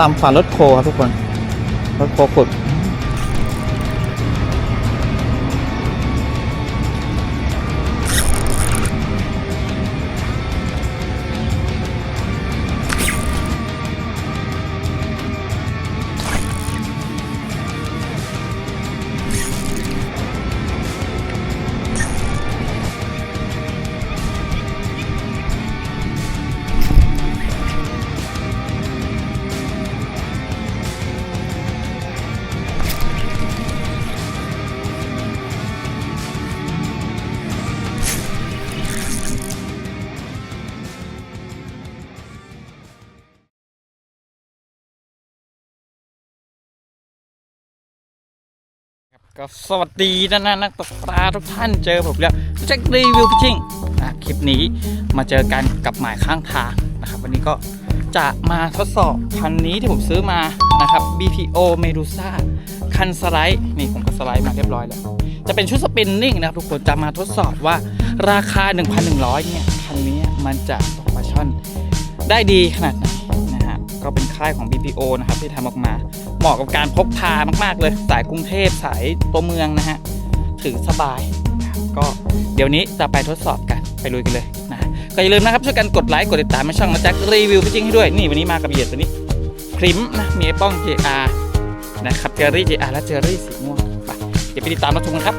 ตามฝันรถโคครับทุกคนรถโคขุด ก็สวัสดีนะนะนักตกปลาทุกท่านเจอผมแล้วแจ็ครีวิวพิชิงนะคลิปนี้มาเจอกันกับหมายข้างทางนะครับวันนี้ก็จะมาทดสอบคันนี้ที่ผมซื้อมานะครับ BPO Medusa คันสไลด์นี่ผมก็สไลด์มาเรียบร้อยแล้วจะเป็นชุดสปินนิ่งนะครับทุกคนจะมาทดสอบว่าราคา 1,100 เนี่ยคันนี้มันจะตกปลาช่อนได้ดีขนาดไหนนะฮะก็เป็นค่ายของ BPO นะครับที่ทำออกมา เหมาะกับการพกพามาก ๆ เลย สายกรุงเทพสายตัวเมืองนะฮะถือสบายก็เดี๋ยวนี้จะไปทดสอบกันไปลุยกันเลยนะก็อย่าลืมนะครับช่วยกันกดไลค์กดติดตามให้ช่องนะแจ็ครีวิวพี่จิ้งให้ด้วยนี่วันนี้มากับเหยียดตัวนี้คริมนะมีไอ้ป้อง JR นะครับเจอรี่ JR และเจอรี่สีม่วงไปเดี๋ยวไปติดตามมาชมกันครับ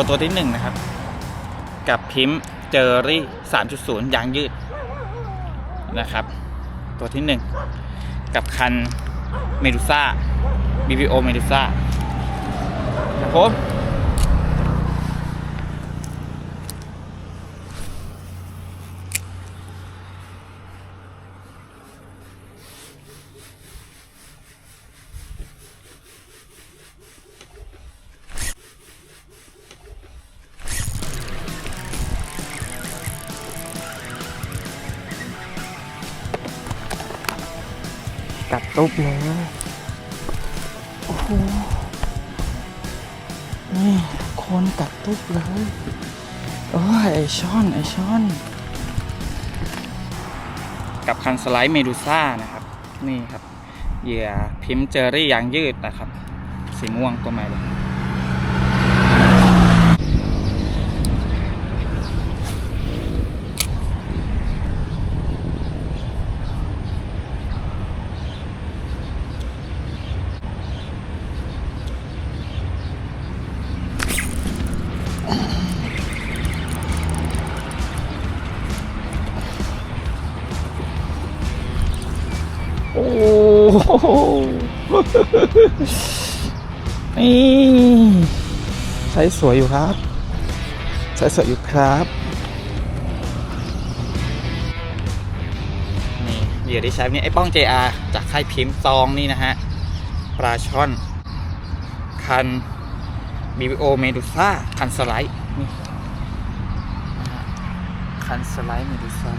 ตัวตัวที่หนึ่งนะครับ กับพิมพ์เจอรี่ 3.0 ยางยืดนะครับ ตัวที่หนึ่งกับคันเมดูซ่า BBO เมดูซ่าครับผม กัดตุ๊บเลยโอ้โหนี่คนกัดตุ๊บเลยโอ้ยไอช่อนไอช่อน กับคันสไลด์เมดูซ่านะครับ นี่ครับเหยื่อพิมพ์เจอรี่ยางยืดนะครับ สีม่วงตัวใหม่เลย โอ้โห นี่ใช้สวยอยู่ครับ ใช้สวยอยู่ครับนี่เหยื่อที่ใช้นี่ไอ้ป้อง JR จากค่ายพิมพ์ซองนี่นะฮะปลาช่อน คัน BBO Medusa คันสไลด์นี่คันสไลด์ Medusa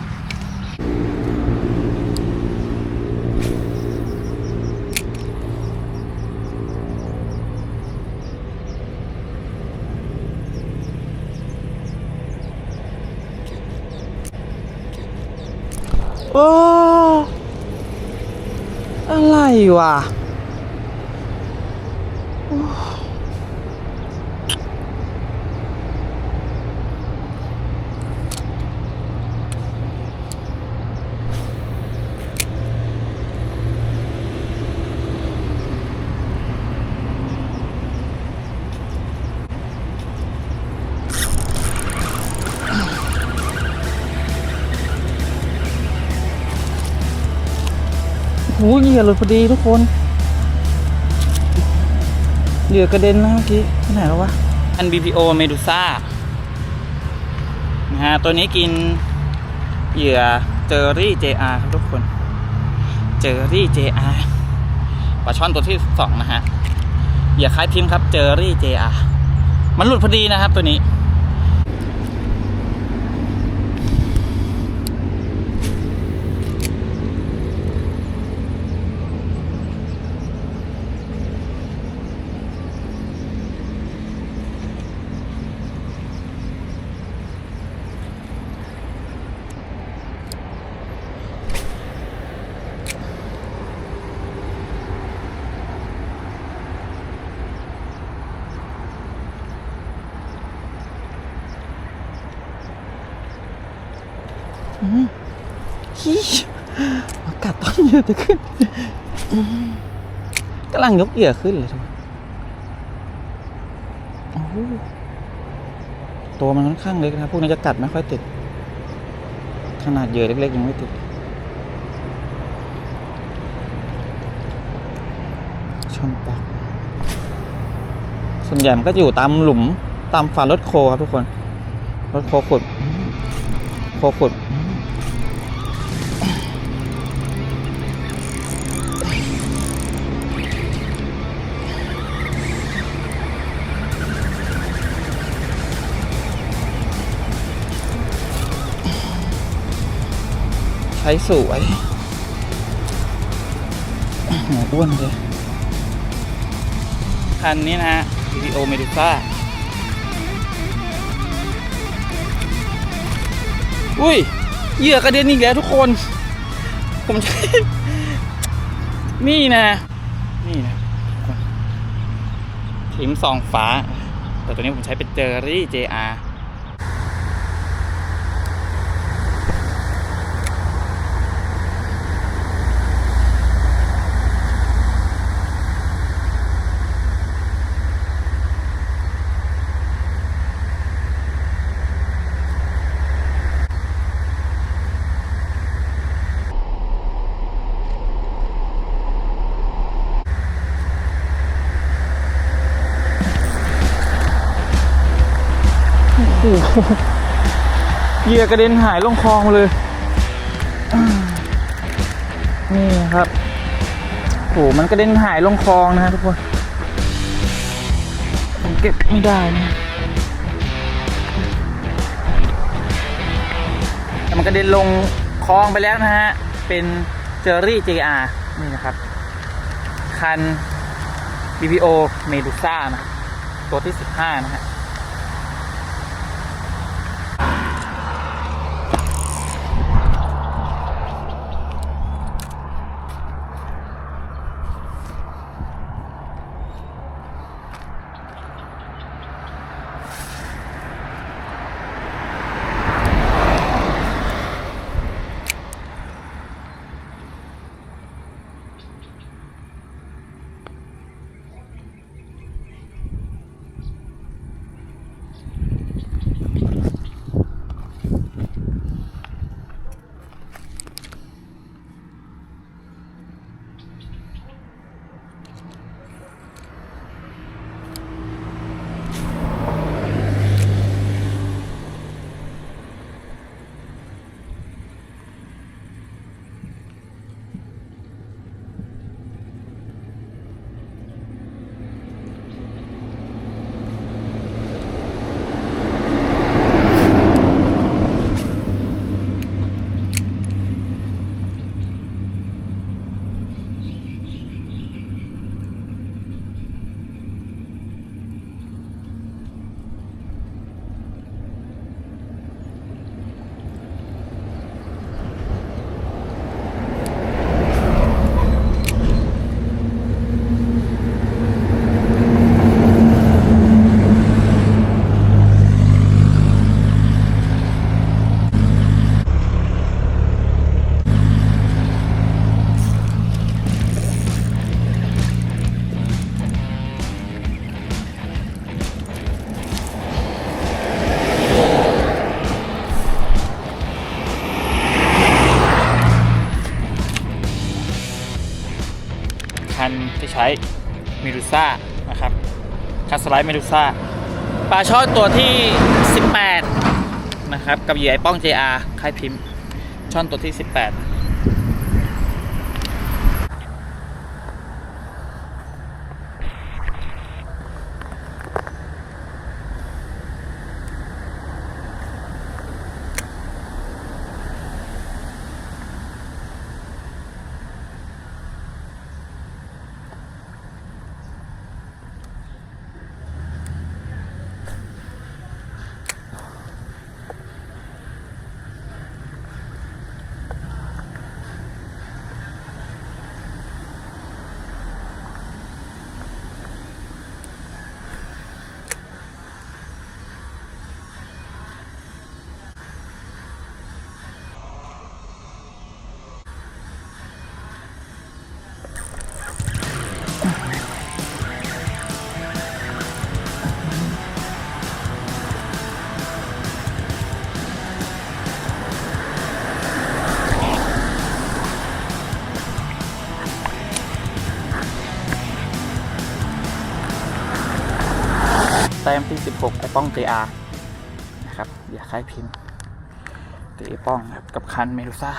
โอ้อะไรวะ โอ้ยเหยื่อหลุดพอดีทุกคนเหยื่อกระเด็นนะเมื่อกี้ที่ไหนแล้ววะ อัน BPO เมดูซ่า นะฮะ ตัวนี้กินเหยื่อเจอรี่ JR ครับทุกคน เจอรี่ JR ปลาช่อนตัวที่สองนะฮะ เหยื่อคล้ายพิมพ์ครับ เจอรี่ JR มันหลุดพอดีนะครับตัวนี้ ฮีมากัดตอนเยื่อจะขึ้นกำลังยกเหยื่อขึ้นเลยทุกคนตัวมันค่อนข้างเล็กนะพวกนี้จะกัดไม่ค่อยติด ขนาดเหยื่อเล็กๆยังไม่ติด ชนปอกส่วนใหญ่มันก็จะอยู่ตามหลุมตามฝารถโคครับทุกคน รถโคขุด โคขุด ช้สวยหัวอ้วนเลย คันนี้นะฮะ VDO Medusa อุ้ย เหยื่อกระเด็นอีกแล้วทุกคน ผมใช้ นี่นะ นี่นะทุกคนทิมซองฟ้า แต่ตัวนี้ผมใช้เป็นเจอรี่ JR เหยื่อกระเด็นหายลงคลองเลย นี่ครับโอ้โหมันกระเด็นหายลงคลองนะฮะทุกคนผมเก็บไม่ได้นะแต่มันกระเด็นลงคลองไปแล้วนะฮะ เป็นเจอรี่ JR นี่นะครับ คัน BPO Medusa นะ ตัวที่ 15 นะฮะ ที่ใช้เมดูซ่านะครับคัสไลด์เมดูซ่าปลาช่อนตัวที่ 18 นะครับ กับเหยื่อไอป้อง JR ค่ายพิมพ์ ช่อนตัวที่ 18 ต้มที่ 16 ไอป้อง JR นะครับ อย่าคล้ายพิมพ์ตีไอป้องครับกับคันเมลูซ่า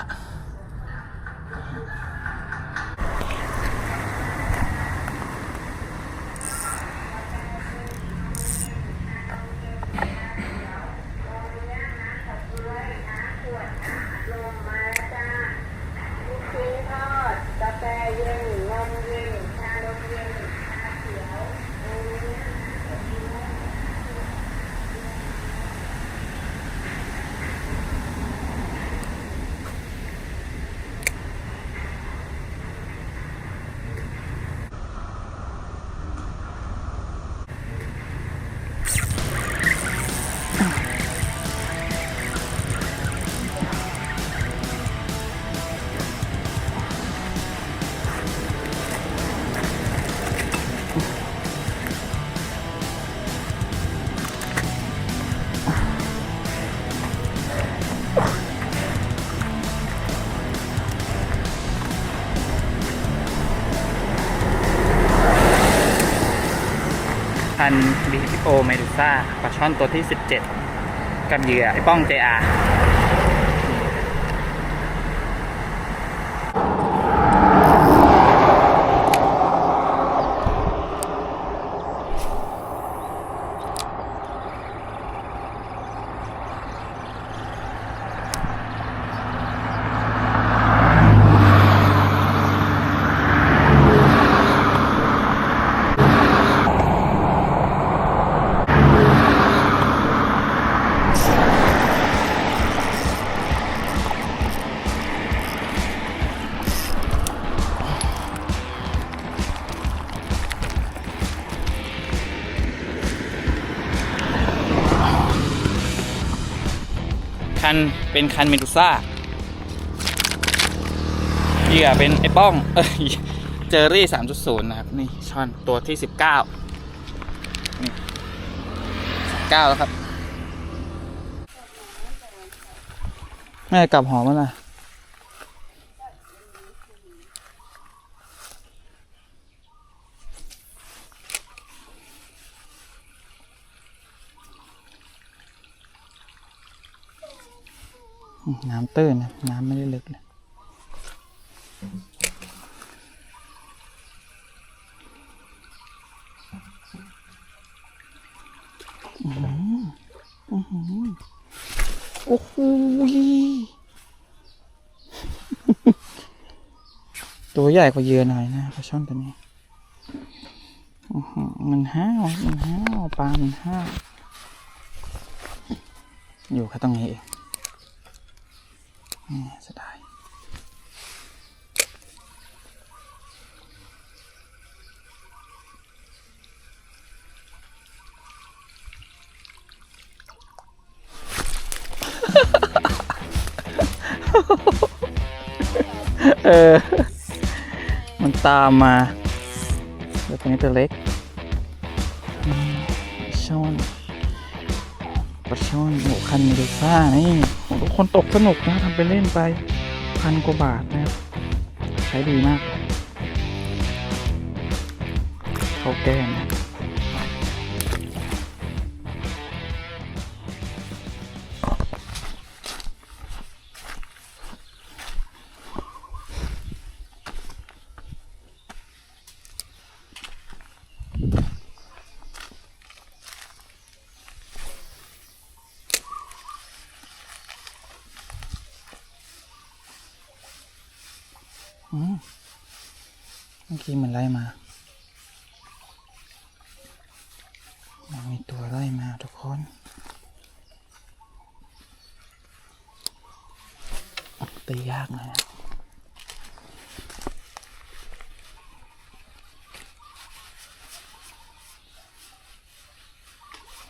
พัน BPO เมดูซ่าปลาช่อนตัวที่ 17 กับเหยื่อไอ้ป้อง JR นเป็นคันเมดูซ่าเหยื่อเป็นไอ้ป้อง เอ้ยเจอรี่ 3.0 นะครับ นี่ช่อนตัวที่ 19 นี่9แล้วครับ แม่กลับหอมแล้วนะ น้ำตื้นนะน้ำไม่ได้ลึกเลยอื้อหืออื้อหือโอ้โหยตัวใหญ่กว่าเหยือหน่อยนะปลาช่อนตัวนี้อื้อหือมันห้าวมันห้าวปลามันห้าวอยู่แค่ตรงนี้เองนี่ เสียดายเออ มันตามมาแล้วตัวนี้ตัวเล็กช่อนปลาช่อนโอ้คันเมดูซ่านี่ คนตกสนุกนะทำไปเล่นไปพันกว่าบาทนะครับใช้ดีมาก เขาแกล้ง เมื่อกี้มันไล่มา มันมีตัวไล่มาทุกคนตียากนะ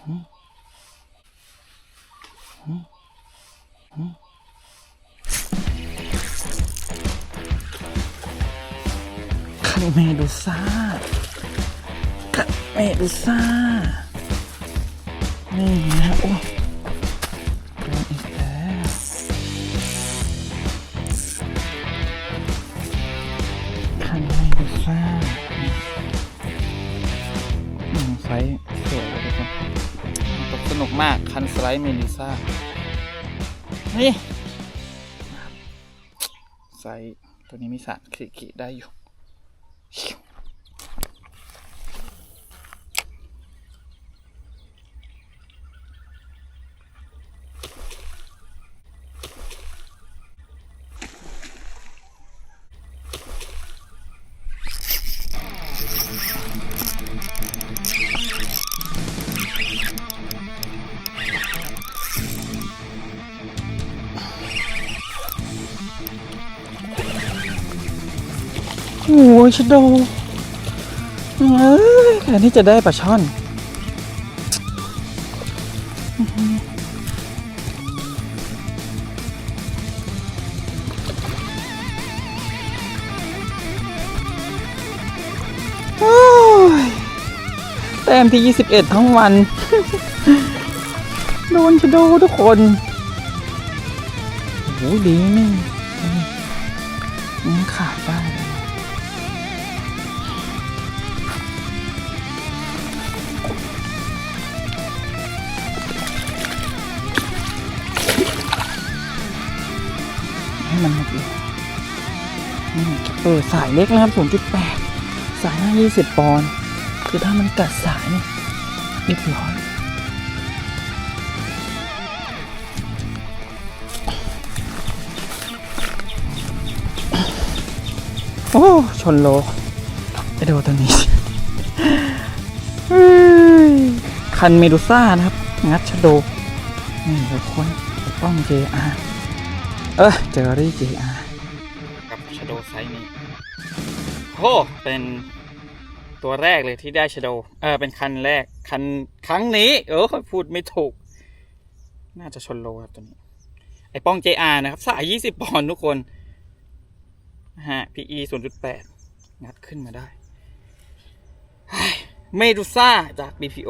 หืม คันเมดูซ่าเมดูซ่า นี่นะโอ้โดนอีกแล้วคันเมดูซ่าอืมไซส์สวยเลยทุกคนตกสนุกมาก คันสไลด์เมดูซ่า นี่ไซส์ตัวนี้มีสารขีดๆได้อยู่ โชโดเอ้ยแทนที่จะได้ปลาช่อนโอ้แต้มที่ 21 ทั้งวัน โดนชะโดทุกคน โอ้ดีนี่ ให้มันหมดเลยเออสายเล็กนะครับ0.8 สายหน้า 20 ปอนด์คือถ้ามันกัดสายเนี่ยเรียบร้อยโอ้ ชนโลไปดูตัวนี้ คันเมดูซ่านะครับ งัดชโด นี่ทุกคนปกป้อง JR เออเจอรี่ JR กับชโดไซนี้โอ้เป็นตัวแรกเลยที่ได้ชโดเออเป็นคันแรก คันครั้งนี้เออพูดไม่ถูก น่าจะชนโลครับตัวนี้ ไอป้อง JR นะครับ สาย 20 ปอนด์ทุกคนนะฮะ PE 0.8 งัดขึ้นมาได้ เมดูซ่าจาก BPO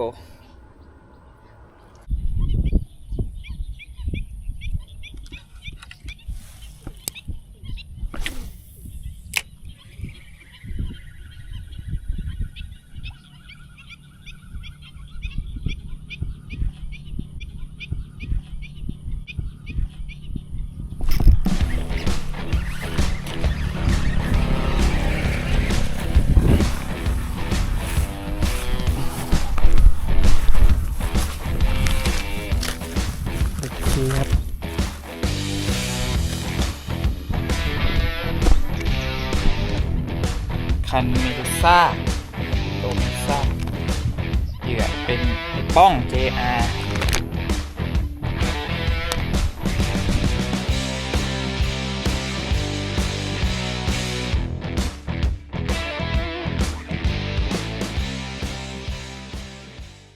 คันเมดูซ่าโดเมซ่าเหยื่อเป็นป้อง JR